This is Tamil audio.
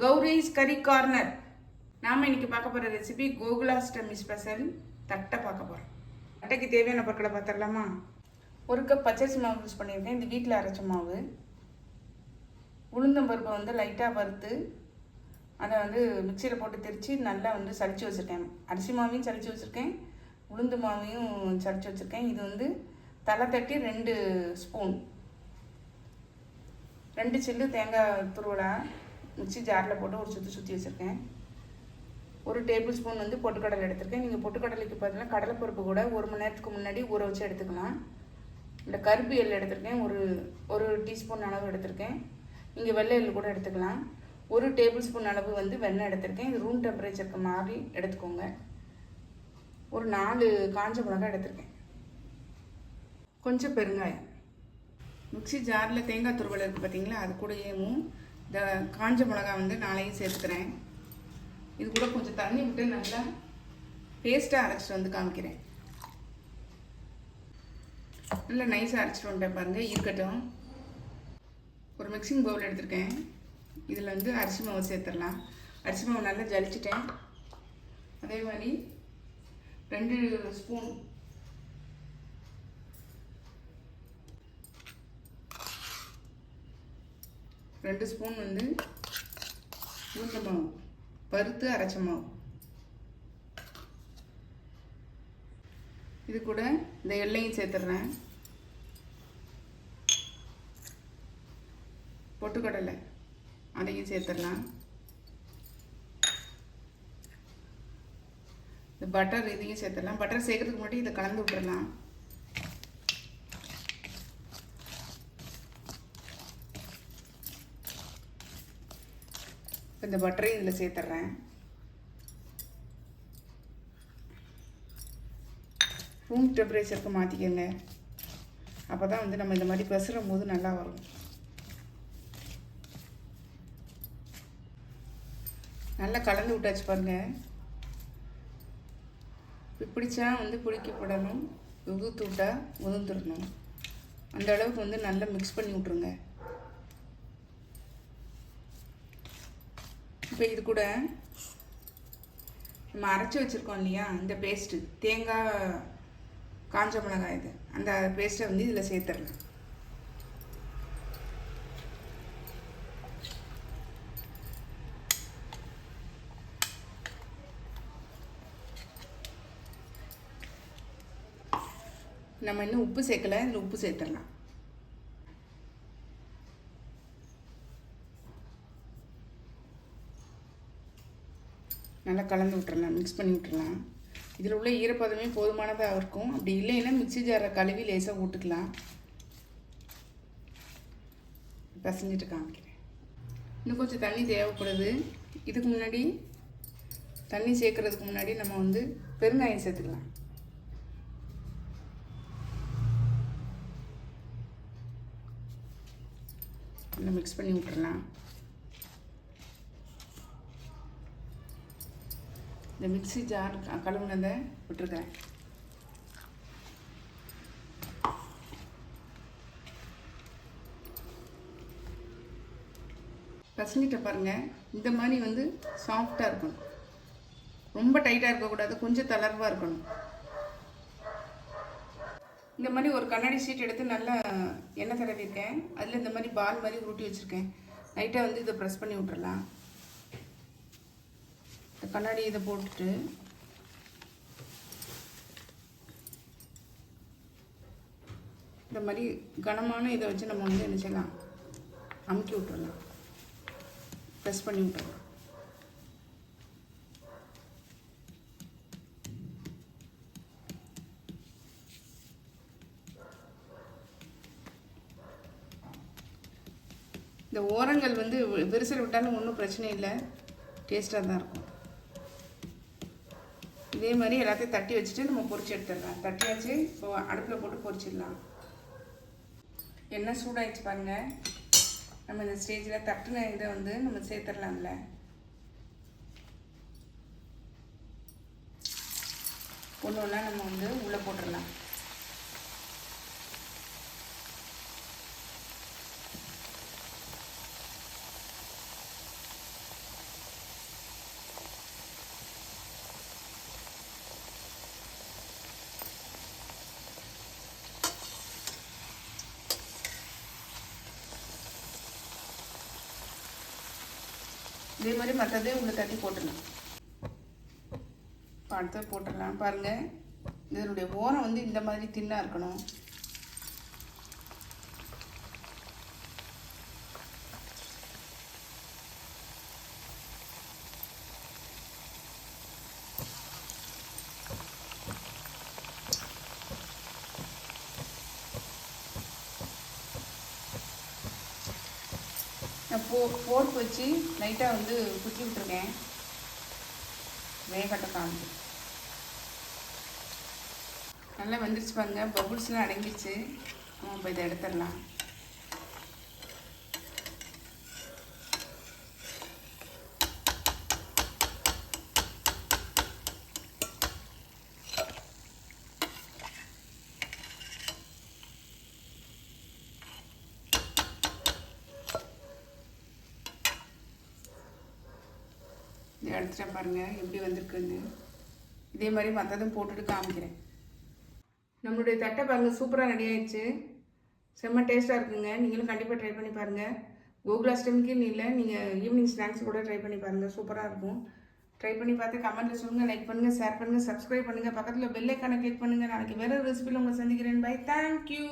கௌரிஸ் கறி கார்னர் நாம் இன்றைக்கி பார்க்க போகிற ரெசிபி கோகுலாஷ்டமி ஸ்பெஷல் தட்டை பார்க்க போகிறோம் தட்டைக்கு தேவையான பொருட்களை பார்த்துடலாமா? ஒரு கப் பச்சரிசி மாவு யூஸ் பண்ணியிருக்கேன். இது வீட்டில் அரைச்ச மாவு. உளுந்தம்பருப்பை வந்து லைட்டாக வறுத்து அதை வந்து மிக்சியில் போட்டு திரித்து நல்லா வந்து சளிச்சு வச்சுருக்கேன். அரிசி மாவையும் சளிச்சு வச்சுருக்கேன். உளுந்து மாவையும் சளிச்சு வச்சுருக்கேன். இது வந்து தலை தட்டி ரெண்டு ஸ்பூன் ரெண்டு சில்லு தேங்காய் துருவலா. மிக்ஸி ஜாரில் போட்டு ஒரு சுற்றி சுற்றி வச்சுருக்கேன். ஒரு டேபிள் ஸ்பூன் வந்து பொட்டுக்கடலை எடுத்திருக்கேன். நீங்கள் பொட்டுக்கடலைக்கு பார்த்தீங்கன்னா கடலைப்பருப்பு கூட ஒரு மணி நேரத்துக்கு முன்னாடி ஊற வச்சு எடுத்துக்கலாம். இல்லை கருப்பு எள் எடுத்திருக்கேன். ஒரு ஒரு டீஸ்பூன் அளவு எடுத்திருக்கேன். நீங்கள் வெள்ளை எள் கூட எடுத்துக்கலாம். ஒரு டேபிள் ஸ்பூன் அளவு வந்து வெண்ணெய் எடுத்திருக்கேன். இது ரூம் டெம்பரேச்சருக்கு மாறி எடுத்துக்கோங்க. ஒரு நாலு காஞ்ச மிளகாய் எடுத்திருக்கேன். கொஞ்சம் பெருங்காயம். மிக்ஸி ஜாரில் தேங்காய் துருவல் இருக்குது பார்த்தீங்களா அது கூடயேவும் இந்த காஞ்ச மிளகாய் வந்து நாளையும் சேர்த்துக்கிறேன். இது கூட கொஞ்சம் தண்ணி விட்டு நல்லா பேஸ்ட்டாக அரைச்சிட்டு வந்து காமிக்கிறேன். நல்லா நைஸாக அரைச்சிட்டு வந்துட்டேன் பாருங்கள் இருக்கட்டும். ஒரு மிக்சிங் பவுல் எடுத்திருக்கேன். இதில் வந்து அரிசி மாவு சேர்த்துடலாம். அரிசி மாவு நல்லா ஜலிச்சிட்டேன். அதே மாதிரி ரெண்டு ஸ்பூன் ரெண்டு ஸ்பூன் வந்து உளுந்த மாவு. பருத்து அரைச்ச மாவு. இது கூட இந்த எண்ணெயும் சேர்த்துடுறேன் பொட்டுக்கடலை அதையும் சேர்த்துடலாம். இந்த பட்டர் இதையும் சேர்த்துடலாம். பட்டர் சேர்க்கறதுக்கு முன்னாடி இதை கலந்து விட்டுடலாம் இந்த பட்டரையும் இதில் சேர்த்துட்றேன் ரூம் டெம்பரேச்சருக்கு மாற்றிக்கோங்க அப்போ தான் வந்து நம்ம இந்த மாதிரி பெசுறும் போது நல்லா வரும். நல்லா கலந்து விட்டாச்சு பாருங்கள் பிடிச்சா வந்து பிடிக்கப்படணும் உதுத்து விட்டா உதுந்துடணும் அந்த அளவுக்கு வந்து நல்லா மிக்ஸ் பண்ணி விட்ருங்க இப்போ இது கூட நம்ம அரைச்சி வச்சுருக்கோம் இல்லையா? இந்த பேஸ்ட்டு தேங்காய் காஞ்ச மிளகாய் இது. அந்த பேஸ்ட்டை வந்து இதில் சேர்த்துடலாம் நம்ம இன்னும் உப்பு சேர்க்கல இதில் உப்பு சேர்த்துடலாம். நல்லா கலந்து விட்டுறலாம் மிக்ஸ் பண்ணி விட்டுறலாம். இதில் உள்ள ஈரப்பதமே போதுமானதாக இருக்கும். அப்படி இல்லைன்னா மிக்ஸி ஜாரை கழுவி லேசாக விட்டுக்கலாம் பசஞ்சிட்டு காமிக்கிறேன். இன்னும் கொஞ்சம் தண்ணி தேவைப்படுது. இதுக்கு முன்னாடி தண்ணி சேர்க்குறதுக்கு முன்னாடி நம்ம வந்து பெருங்காயம் சேர்த்துக்கலாம். நல்லா மிக்ஸ் பண்ணி விட்டுறலாம். இந்த மிக்ஸி ஜார் க- கழுவுனதை விட்டுருக்கேன் பசங்கிட்ட பாருங்கள் இந்த மாதிரி வந்து சாஃப்டாக இருக்கணும். ரொம்ப டைட்டாக இருக்கக்கூடாது கொஞ்சம் தளர்வாக இருக்கணும். இந்த மாதிரி ஒரு கண்ணாடி ஷீட் எடுத்து நல்லா எண்ணெய் தடவிருக்கேன் அதில் இந்த மாதிரி பால் மாதிரி உருட்டி வச்சுருக்கேன். லைட்டாக வந்து இதை ப்ரெஸ் பண்ணி விட்டுறலாம். கண்ணாடி இதை போட்டுட்டு. இந்த மாதிரி கனமான இதை வச்சு நம்ம வந்து என்ன செய்யலாம்? அமுக்கி விட்டுறலாம். ப்ரெஸ் பண்ணி விட்டுறலாம். இந்த ஓரங்கள் வந்து விரிசல் விட்டாலும் ஒன்றும் பிரச்சனை இல்லை. டேஸ்ட்டாக தான் இருக்கும். இதே மாதிரி எல்லாத்தையும் தட்டி வச்சுட்டு நம்ம பொரிச்சு எடுத்துடலாம். தட்டி வச்சு இப்போ அடுப்பில் போட்டு பொறிச்சிடலாம் எண்ணெய் சூடாயிடுச்சு பாருங்க. நம்ம இந்த ஸ்டேஜில் தட்டின இதை வந்து நம்ம சேர்த்துடலாம்ல. ஒன்று ஒன்றா நம்ம வந்து உள்ளே போட்டுடலாம். இதே மாதிரி மற்றதையும் உள்ளே தட்டி போட்டுடலாம். இப்போ அடுத்தது போட்டுடலாம் பாருங்கள் இதனுடைய ஓரம் வந்து இந்த மாதிரி தின்னாக இருக்கணும். நான் போ போட்டு வச்சு லைட்டாக வந்து குத்தி விட்டுருக்கேன். வேகட்ட காமிச்சு. நல்லா வந்துருச்சு பாருங்க. பபுள்ஸ்லாம் அடங்கிடுச்சு நம்ம இப்போ இதை எடுத்துடலாம். இதை பாருங்கள் எப்படி வந்திருக்குன்னு. இதே மாதிரி மற்றதும் போட்டுட்டு காமிக்கிறேன். நம்மளுடைய தட்டை பாருங்கள் சூப்பராக ரெடி ஆயிடுச்சு. செம்ம டேஸ்ட்டாக இருக்குங்க. நீங்களும் கண்டிப்பாக ட்ரை பண்ணி பாருங்கள் கோகுலாஷ்டமிக்குன்னு இல்லை நீங்கள் ஈவினிங் ஸ்நாக்ஸ் கூட ட்ரை பண்ணி பாருங்கள் சூப்பராக இருக்கும். ட்ரை பண்ணி பார்த்து கமெண்ட்டில் சொல்லுங்கள் லைக் பண்ணுங்கள் ஷேர் பண்ணுங்கள் சப்ஸ்கிரைப் பண்ணுங்கள் பக்கத்தில் பெல் ஐக்கானை கிளிக் பண்ணுங்கள் நாளைக்கு வேறு ரெசிபியில் உங்களை சந்திக்கிறேன். By thank you